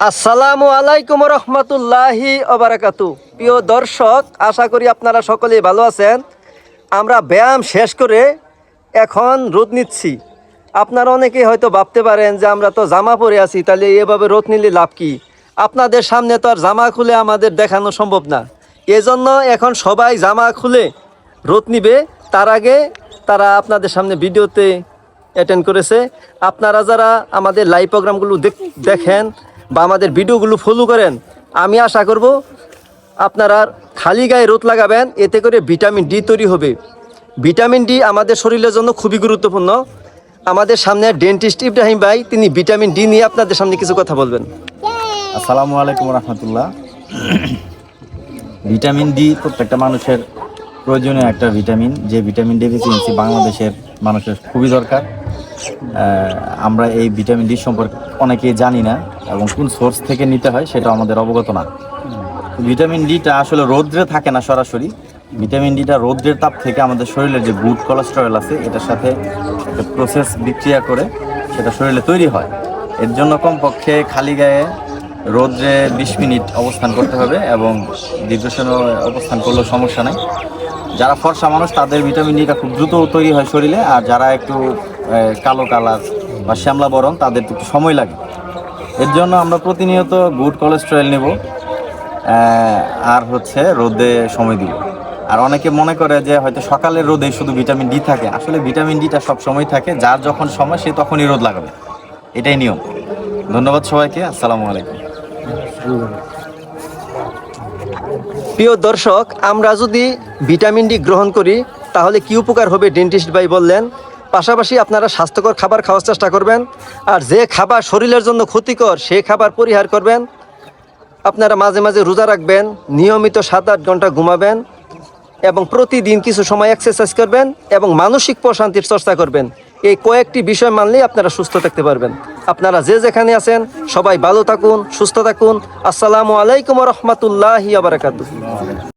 আসসালামু আলাইকুম রহমতুল্লাহি অবরাকাতু প্রিয় দর্শক, আশা করি আপনারা সকলেই ভালো আছেন। আমরা ব্যায়াম শেষ করে এখন রোদ নিচ্ছি। আপনারা অনেকেই হয়তো ভাবতে পারেন যে আমরা তো জামা পরে আছি, তাহলে এভাবে রোদ নিলে লাভ কি? আপনাদের সামনে তো আর জামা খুলে আমাদের দেখানো সম্ভব না। এজন্য এখন সবাই জামা খুলে রোদ নিবে। তার আগে তারা আপনাদের সামনে ভিডিওতে অ্যাটেন্ড করেছে। আপনারা যারা আমাদের লাইভ প্রোগ্রামগুলো দেখ- দেখেন বা আমাদের ভিডিওগুলো ফলো করেন, আমি আশা করব আপনারা খালি গায়ে রোদ লাগাবেন, এতে করে ভিটামিন ডি তৈরি হবে। ভিটামিন ডি আমাদের শরীরের জন্য খুবই গুরুত্বপূর্ণ। আমাদের সামনে ডেন্টিস্ট ইব্রাহিম ভাই, তিনি ভিটামিন ডি নিয়ে আপনাদের সামনে কিছু কথা বলবেন। আসসালামু আলাইকুম রহমতুল্লাহ। ভিটামিন ডি প্রত্যেকটা মানুষের প্রয়োজনীয় একটা ভিটামিন যে ভিটামিন ডেফিসিয়েন্সি বাংলাদেশের মানুষের খুবই দরকার। আমরা এই ভিটামিন ডি সম্পর্কে অনেকেই জানি না এবং কোন সোর্স থেকে নিতে হয় সেটা আমাদের অবগত না। ভিটামিন ডিটা আসলে রৌদ্রে থাকে না সরাসরি। ভিটামিন ডিটা রৌদ্রের তাপ থেকে আমাদের শরীরের যে গুড কোলেস্টেরল আছে, এটার সাথে একটা প্রসেস বিক্রিয়া করে সেটা শরীরে তৈরি হয়। এর জন্য কমপক্ষে খালি গায়ে রৌদ্রে বিশ মিনিট অবস্থান করতে হবে এবং দীর্ঘ সময় অবস্থান করলেও সমস্যা নেই। যারা ফর্সা মানুষ, তাদের ভিটামিন ডিটা খুব দ্রুত তৈরি হয় শরীরে। আর যারা একটু কালো কালার বা শ্যামলা বরণ, তাদের একটু সময় লাগে। এর জন্য আমরা প্রতিনিয়ত গুড কোলেস্টেরল নেব আর হচ্ছে রোদে সময় দিব। আর অনেকে মনে করে যে হয়তো সকালের রোদে শুধু ভিটামিন ডি থাকে। আসলে ভিটামিন ডিটা সব সময় থাকে, যার যখন সময় সে তখনই রোদ লাগাবে। এটাই নিয়ম। ধন্যবাদ সবাইকে, আসসালামু আলাইকুম। প্রিয় দর্শক, আমরা যদি ভিটামিন ডি গ্রহণ করি, তাহলে কি উপকার হবে? ডেন্টিস্ট ভাই বললেন পাশাপাশি আপনারা স্বাস্থ্যকর খাবার খাওয়ার চেষ্টা করবেন। আর যে খাবার শরীরের জন্য ক্ষতিকর সেই খাবার পরিহার করবেন। আপনারা মাঝে মাঝে রোজা রাখবেন, নিয়মিত সাত আট ঘণ্টা ঘুমাবেন এবং প্রতিদিন কিছু সময় এক্সারসাইজ করবেন এবং মানসিক প্রশান্তির চর্চা করবেন। এই কয়েকটি বিষয় মানলেই আপনারা সুস্থ থাকতে পারবেন। আপনারা যে যেখানে আছেন, সবাই ভালো থাকুন, সুস্থ থাকুন। আসসালামু আলাইকুম রহমতুল্লাহি আবরাকাতু